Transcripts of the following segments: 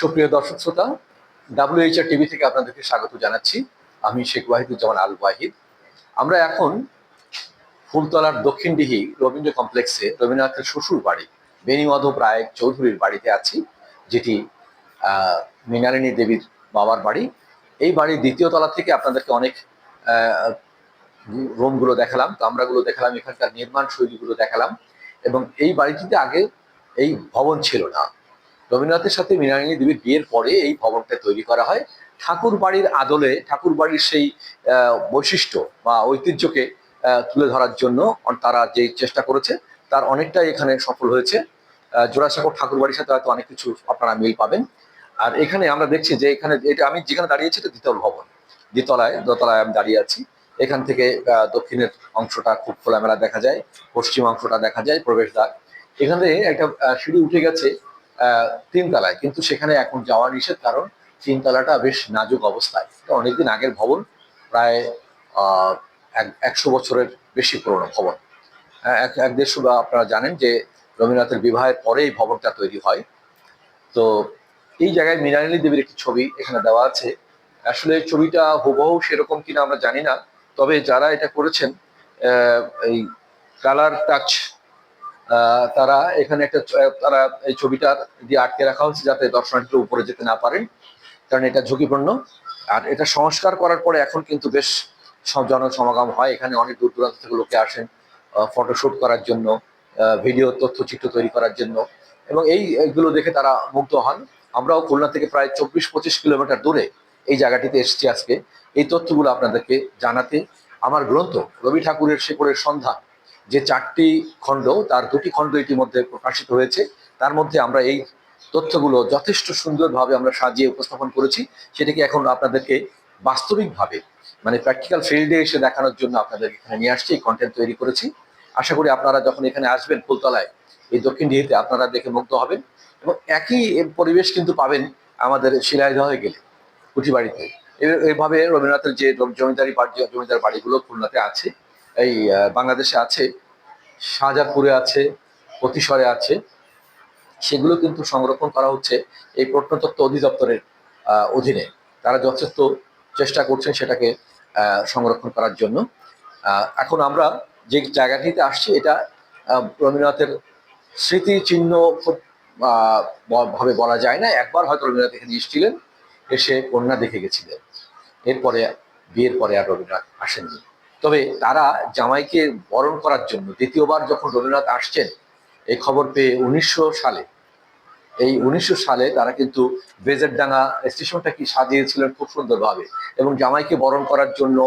সুপ্রিয় দর্শক শ্রোতা ডাব্লিউএইচআর টিভি থেকে আপনাদেরকে স্বাগত জানাচ্ছি। আমি শেখ ওয়াহিদুজ্জামান আল ওয়াহিদ। আমরা এখন ফুলতলার দক্ষিণ দক্ষিণডিহি রবীন্দ্র কমপ্লেক্সে রবীন্দ্রনাথের শ্বশুর বাড়ি বেণীমাধব রায় চৌধুরীর বাড়িতে আছি, যেটি মৃণালিনী দেবীর বাবার বাড়ি। এই বাড়ির দ্বিতীয় তলা থেকে আপনাদেরকে অনেক রুমগুলো দেখালাম, কামরাগুলো দেখালাম, এখানকার নির্মাণ শৈলীগুলো দেখালাম, এবং এই বাড়িটিতে আগে এই ভবন ছিল না। রবীন্দ্রনাথের সাথে মৃণালিনী দেবীর বিয়ের পরে এই ভবনটা তৈরি করা হয়। ঠাকুর বাড়ির আদলে ঠাকুর বাড়ির সেই বৈশিষ্ট্য বা ঐতিহ্যকে তুলে ধরার জন্য তারা যে চেষ্টা করেছে তার অনেকটাই এখানে সফল হয়েছে। আহ, জোড়াসাঁকো ঠাকুর বাড়ির সাথে হয়তো অনেক কিছু আপনারা মিল পাবেন। আর এখানে আমরা দেখছি যে এখানে এটা আমি যেখানে দাঁড়িয়েছি এটা দ্বিতল ভবন। দ্বিতলায় দোতলায় আমি দাঁড়িয়ে আছি। এখান থেকে দক্ষিণের অংশটা খুব খোলামেলা দেখা যায় পশ্চিম অংশটা দেখা যায় প্রবেশদ্বার। এখানে একটা সিঁড়ি উঠে গেছে। তিনতলায়। কিন্তু সেখানে এখন যাওয়া নিষেধ কারণ তিনতলাটা বেশ নাজুক অবস্থায়। অনেকদিন আগের ভবন প্রায় একশো বছরের বেশি পুরনো ভবন। আহ, এক এক দেড়শো আপনারা জানেন যে রবীন্দ্রনাথের বিবাহের পরে এই ভবনটা তৈরি হয়। তো এই জায়গায় মৃণালিনী দেবীর একটি ছবি এখানে দেওয়া আছে। আসলে ছবিটা হুবহু সেরকম কিনা আমরা জানি না তবে যারা এটা করেছেন এই কালার টাচ তারা এখানে একটা তারা এই ছবিটার দিয়ে আটকে রাখা হচ্ছে যাতে দর্শনার্থীরা উপরে যেতে না পারেন, কারণ এটা ঝুঁকিপূর্ণ। আর এটা সংস্কার করার পরে এখন কিন্তু বেশ জনসমাগম হয়। এখানে অনেক দূর দূরান্ত থেকে লোকে আসেন ফটোশুট করার জন্য ভিডিও, তথ্যচিত্র তৈরি করার জন্য। এবং এই, এইগুলো দেখে তারা মুগ্ধ হন। আমরাও খুলনা থেকে প্রায় চব্বিশ পঁচিশ কিলোমিটার দূরে এই জায়গাটিতে এসেছি আজকে। এই তথ্যগুলো আপনাদেরকে জানাতে আমার গ্রন্থ রবি ঠাকুরের শেকড়ের সন্ধান যে চারটি খণ্ড, তার দুটি খণ্ড ইতিমধ্যে প্রকাশিত হয়েছে। তার মধ্যে আমরা এই তথ্যগুলো যথেষ্ট সুন্দরভাবে আমরা সাজিয়ে উপস্থাপন করেছি। সেটাকে এখন আপনাদেরকে বাস্তবিকভাবে মানে প্র্যাকটিক্যাল ফিল্ডে এসে দেখানোর জন্য আপনাদের এখানে নিয়ে আসছি, এই কন্টেন্ট তৈরি করেছি। আশা করি আপনারা যখন এখানে আসবেন ফুলতলায়, এই দক্ষিণ ডিহিতে আপনারা দেখে মুগ্ধ হবেন এবং একই পরিবেশ কিন্তু পাবেন আমাদের শিলাইদহে গেলে কুঠি বাড়িতে এ- এইভাবে রবীন্দ্রনাথের যে জমিদারি বাড়ি জমিদার বাড়িগুলো খুলনাতে আছে, এই বাংলাদেশে আছে শাহজাদপুরে আছে অতিশরে আছে। সেগুলো কিন্তু সংরক্ষণ করা হচ্ছে এই প্রত্নতত্ত্ব অধিদপ্তরের অধীনে। তারা যথেষ্ট চেষ্টা করছেন সেটাকে সংরক্ষণ করার জন্য। এখন আমরা যে জায়গাটিতে আসছি এটা রবীন্দ্রনাথের স্মৃতি চিহ্ন খুব ভাবে বলা যায় না। একবার হয়তো রবীন্দ্রনাথ এখানে এসেছিলেন, এসে কন্যা দেখে গেছিলেন। এরপরে, বিয়ের পরে আর রবীন্দ্রনাথ আসেননি। তবে তারা জামাইকে বরণ করার জন্য দ্বিতীয়বার যখন রবীন্দ্রনাথ আসছেন, এই খবর পেয়ে উনিশশো সালে, এই উনিশশো সালে তারা কিন্তু বেজেরডাঙ্গা স্টেশনটা কি সাজিয়েছিলেন খুব সুন্দরভাবে এবং জামাইকে বরণ করার জন্য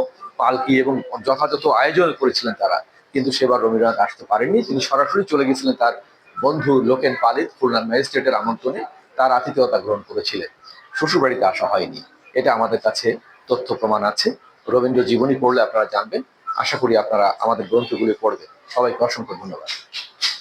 পালকি এবং যথাযথ আয়োজন করেছিলেন তারা। কিন্তু সেবার রবীন্দ্রনাথ আসতে পারেননি, তিনি সরাসরি চলে গেছিলেন তার বন্ধু লোকেন পালিত, খুলনার ম্যাজিস্ট্রেটের আমন্ত্রণে, তার আতিথেয়তা গ্রহণ করেছিলেন। শ্বশুরবাড়িতে আসা হয়নি, এটা আমাদের কাছে তথ্য প্রমাণ আছে। রবীন্দ্র জীবনী পড়লে আপনারা জানবেন। আশা করি আপনারা আমাদের গ্রন্থগুলি পড়বেন। সবাইকে অসংখ্য ধন্যবাদ।